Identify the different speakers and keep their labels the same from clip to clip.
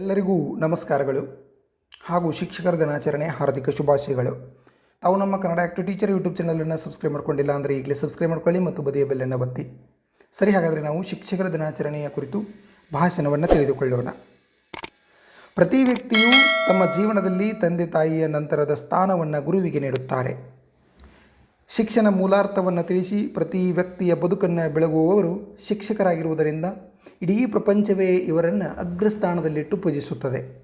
Speaker 1: ಎಲ್ಲರಿಗೂ ನಮಸ್ಕಾರಗಳು ಹಾಗೂ ಶಿಕ್ಷಕರ ದಿನಾಚರಣೆ, ಹಾರ್ದಿಕ ಶುಭಾಶಯಗಳು. ತಾವು ನಮ್ಮ ಕನ್ನಡ ಆ್ಯಕ್ಟಿವ್ ಟೀಚರ್ ಯೂಟ್ಯೂಬ್ ಚಾನಲನ್ನು ಸಬ್ಸ್ಕ್ರೈಬ್ ಮಾಡ್ಕೊಂಡಿಲ್ಲ ಅಂದರೆ ಈಗಲೇ ಸಬ್ಸ್ಕ್ರೈಬ್ ಮಾಡ್ಕೊಳ್ಳಿ ಮತ್ತು ಬದಿಯ ಬೆಲ್ಲನ್ನು ಒತ್ತಿ. ಸರಿ, ಹಾಗಾದರೆ ನಾವು ಶಿಕ್ಷಕರ ದಿನಾಚರಣೆಯ ಕುರಿತು ಭಾಷಣವನ್ನು ತಿಳಿದುಕೊಳ್ಳೋಣ. ಪ್ರತಿ ವ್ಯಕ್ತಿಯು ತಮ್ಮ ಜೀವನದಲ್ಲಿ ತಂದೆ ತಾಯಿಯ ನಂತರದ ಸ್ಥಾನವನ್ನು ಗುರುವಿಗೆ ನೀಡುತ್ತಾರೆ. ಶಿಕ್ಷಣ ಮೂಲಾರ್ಥವನ್ನು ತಿಳಿಸಿ ಪ್ರತಿ ವ್ಯಕ್ತಿಯ ಬದುಕನ್ನು ಬೆಳಗುವವರು ಶಿಕ್ಷಕರಾಗಿರುವುದರಿಂದ ಇಡೀ ಪ್ರಪಂಚವೇ ಇವರನ್ನು ಅಗ್ರಸ್ಥಾನದಲ್ಲಿಟ್ಟು ಪೂಜಿಸುತ್ತದೆ.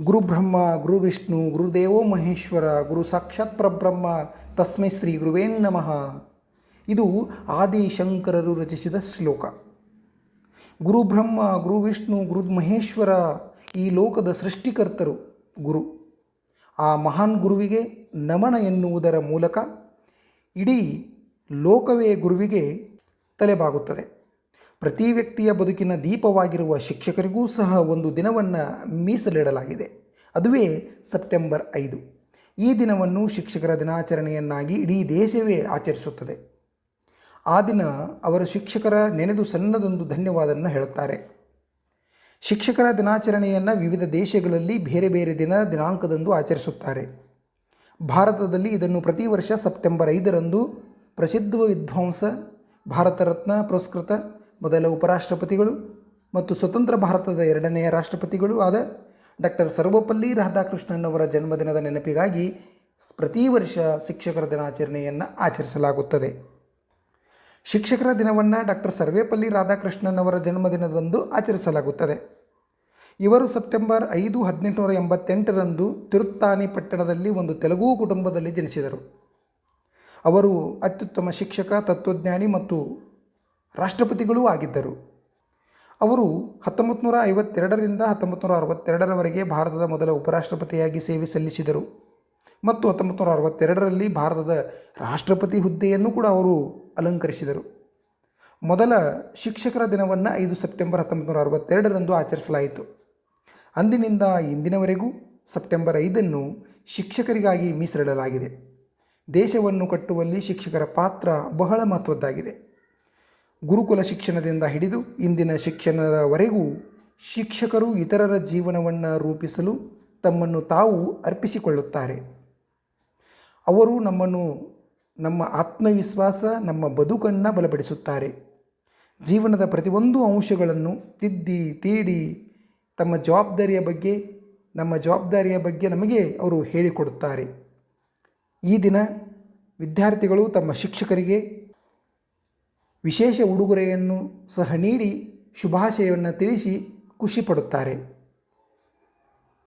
Speaker 1: ಗುರುಬ್ರಹ್ಮ ಗುರು ವಿಷ್ಣು ಗುರುದೇವೋ ಮಹೇಶ್ವರ, ಗುರು ಸಾಕ್ಷಾತ್ ಪರಬ್ರಹ್ಮ, ತಸ್ಮೈ ಶ್ರೀ ಗುರುವೇ ನಮಃ. ಇದು ಆದಿಶಂಕರರು ರಚಿಸಿದ ಶ್ಲೋಕ. ಗುರುಬ್ರಹ್ಮ ಗುರು ವಿಷ್ಣು, ಗುರು ಮಹೇಶ್ವರ ಈ ಲೋಕದ ಸೃಷ್ಟಿಕರ್ತರು ಗುರು. ಆ ಮಹಾನ್ ಗುರುವಿಗೆ ನಮನ ಎನ್ನುವುದರ ಮೂಲಕ ಇಡೀ ಲೋಕವೇ ಗುರುವಿಗೆ ತಲೆಬಾಗುತ್ತದೆ. ಪ್ರತಿ ವ್ಯಕ್ತಿಯ ಬದುಕಿನ ದೀಪವಾಗಿರುವ ಶಿಕ್ಷಕರಿಗೂ ಸಹ ಒಂದು ದಿನವನ್ನು ಮೀಸಲಿಡಲಾಗಿದೆ. ಅದುವೇ ಸೆಪ್ಟೆಂಬರ್ ಐದು. ಈ ದಿನವನ್ನು ಶಿಕ್ಷಕರ ದಿನಾಚರಣೆಯನ್ನಾಗಿ ಇಡೀ ದೇಶವೇ ಆಚರಿಸುತ್ತದೆ. ಆ ದಿನ ಅವರು ಶಿಕ್ಷಕರ ನೆನೆದು ಸಣ್ಣದೊಂದು ಧನ್ಯವಾದವನ್ನು ಹೇಳುತ್ತಾರೆ. ಶಿಕ್ಷಕರ ದಿನಾಚರಣೆಯನ್ನು ವಿವಿಧ ದೇಶಗಳಲ್ಲಿ ಬೇರೆ ಬೇರೆ ದಿನ ದಿನಾಂಕದಂದು ಆಚರಿಸುತ್ತಾರೆ. ಭಾರತದಲ್ಲಿ ಇದನ್ನು ಪ್ರತಿ ವರ್ಷ ಸೆಪ್ಟೆಂಬರ್ ಐದರಂದು ಪ್ರಸಿದ್ಧ ವಿದ್ವಾಂಸ, ಭಾರತ ರತ್ನ ಪುರಸ್ಕೃತ ಮೊದಲ ಉಪರಾಷ್ಟ್ರಪತಿಗಳು ಮತ್ತು ಸ್ವತಂತ್ರ ಭಾರತದ ಎರಡನೆಯ ರಾಷ್ಟ್ರಪತಿಗಳು ಆದ ಡಾಕ್ಟರ್ ಸರ್ವಪಲ್ಲಿ ರಾಧಾಕೃಷ್ಣನ್ ಅವರ ಜನ್ಮದಿನದ ನೆನಪಿಗಾಗಿ ಪ್ರತಿ ವರ್ಷ ಶಿಕ್ಷಕರ ದಿನಾಚರಣೆಯನ್ನು ಆಚರಿಸಲಾಗುತ್ತದೆ. ಶಿಕ್ಷಕರ ದಿನವನ್ನು ಡಾಕ್ಟರ್ ಸರ್ವೇಪಲ್ಲಿ ರಾಧಾಕೃಷ್ಣನ್ ಅವರ ಜನ್ಮದಿನದಂದು ಆಚರಿಸಲಾಗುತ್ತದೆ. ಇವರು ಸೆಪ್ಟೆಂಬರ್ ಐದು ಹದಿನೆಂಟುನೂರ ಎಂಬತ್ತೆಂಟರಂದು ತಿರುತ್ತಾನಿ ಪಟ್ಟಣದಲ್ಲಿ ಒಂದು ತೆಲುಗು ಕುಟುಂಬದಲ್ಲಿ ಜನಿಸಿದರು. ಅವರು ಅತ್ಯುತ್ತಮ ಶಿಕ್ಷಕ, ತತ್ವಜ್ಞಾನಿ ಮತ್ತು ರಾಷ್ಟ್ರಪತಿಗಳೂ ಆಗಿದ್ದರು. ಅವರು ಹತ್ತೊಂಬತ್ತು ನೂರ ಐವತ್ತೆರಡರಿಂದ ಹತ್ತೊಂಬತ್ತು ನೂರ ಅರವತ್ತೆರಡರವರೆಗೆ ಭಾರತದ ಮೊದಲ ಉಪರಾಷ್ಟ್ರಪತಿಯಾಗಿ ಸೇವೆ ಸಲ್ಲಿಸಿದರು. ಮತ್ತು ಹತ್ತೊಂಬತ್ತು ನೂರ ಅರವತ್ತೆರಡರಲ್ಲಿ ಭಾರತದ ರಾಷ್ಟ್ರಪತಿ ಹುದ್ದೆಯನ್ನು ಕೂಡ ಅವರು ಅಲಂಕರಿಸಿದರು. ಮೊದಲ ಶಿಕ್ಷಕರ ದಿನವನ್ನು ಐದು ಸೆಪ್ಟೆಂಬರ್ ಹತ್ತೊಂಬತ್ತು ನೂರ ಅರವತ್ತೆರಡರಂದು ಆಚರಿಸಲಾಯಿತು. ಅಂದಿನಿಂದ ಇಂದಿನವರೆಗೂ ಸೆಪ್ಟೆಂಬರ್ ಐದನ್ನು ಶಿಕ್ಷಕರಿಗಾಗಿ ಮೀಸಲಿಡಲಾಗಿದೆ. ದೇಶವನ್ನು ಕಟ್ಟುವಲ್ಲಿ ಶಿಕ್ಷಕರ ಪಾತ್ರ ಬಹಳ ಮಹತ್ವದ್ದಾಗಿದೆ. ಗುರುಕುಲ ಶಿಕ್ಷಣದಿಂದ ಹಿಡಿದು ಇಂದಿನ ಶಿಕ್ಷಣದವರೆಗೂ ಶಿಕ್ಷಕರು ಇತರರ ಜೀವನವನ್ನು ರೂಪಿಸಲು ತಮ್ಮನ್ನು ತಾವು ಅರ್ಪಿಸಿಕೊಳ್ಳುತ್ತಾರೆ. ಅವರು ನಮ್ಮನ್ನು, ನಮ್ಮ ಆತ್ಮವಿಶ್ವಾಸ, ನಮ್ಮ ಬದುಕನ್ನು ಬಲಪಡಿಸುತ್ತಾರೆ. ಜೀವನದ ಪ್ರತಿಯೊಂದು ಅಂಶಗಳನ್ನು ತಿದ್ದಿ, ತೀಡಿ, ತಮ್ಮ ಜವಾಬ್ದಾರಿಯ ಬಗ್ಗೆ, ನಮ್ಮ ಜವಾಬ್ದಾರಿಯ ಬಗ್ಗೆ ನಮಗೆ ಅವರು ಹೇಳಿಕೊಡುತ್ತಾರೆ. ಈ ದಿನ ವಿದ್ಯಾರ್ಥಿಗಳು ತಮ್ಮ ಶಿಕ್ಷಕರಿಗೆ ವಿಶೇಷ ಉಡುಗೊರೆಯನ್ನು ಸಹ ನೀಡಿ ಶುಭಾಶಯವನ್ನು ತಿಳಿಸಿ ಖುಷಿಪಡುತ್ತಾರೆ